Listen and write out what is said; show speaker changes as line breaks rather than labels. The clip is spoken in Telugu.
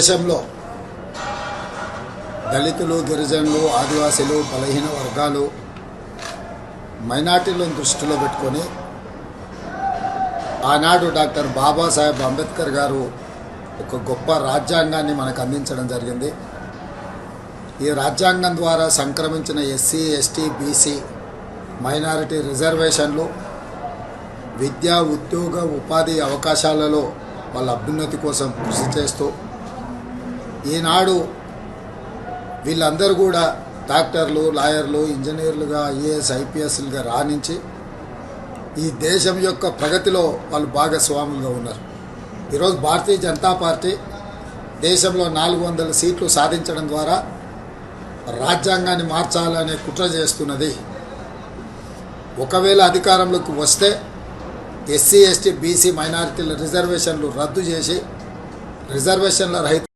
దేశంలో దళితులు గిరిజనులు ఆదివాసీలు బలహీన వర్గాలు మైనార్టీలను దృష్టిలో పెట్టుకొని ఆనాడు డాక్టర్ బాబాసాహెబ్ అంబేద్కర్ గారు ఒక గొప్ప రాజ్యాంగాన్ని మనకు అందించడం జరిగింది. ఈ రాజ్యాంగం ద్వారా సంక్రమించిన ఎస్సీ ఎస్టీ బీసీ మైనారిటీ రిజర్వేషన్లు విద్యా ఉద్యోగ ఉపాధి అవకాశాలలో వాళ్ళ అభ్యున్నతి కోసం కృషి చేస్తూ ఈనాడు వీళ్ళందరూ కూడా డాక్టర్లు లాయర్లు ఇంజనీర్లుగా ఐఏఎస్ ఐపీఎస్లుగా రాణించి ఈ దేశం యొక్క ప్రగతిలో వాళ్ళు భాగస్వాములుగా ఉన్నారు. ఈరోజు భారతీయ జనతా పార్టీ దేశంలో నాలుగు వందల సీట్లు సాధించడం ద్వారా రాజ్యాంగాన్ని మార్చాలనే కుట్ర చేస్తున్నది. ఒకవేళ అధికారంలోకి వస్తే ఎస్సీ ఎస్టీ బీసీ మైనారిటీల రిజర్వేషన్లు రద్దు చేసి రిజర్వేషన్ల రహిత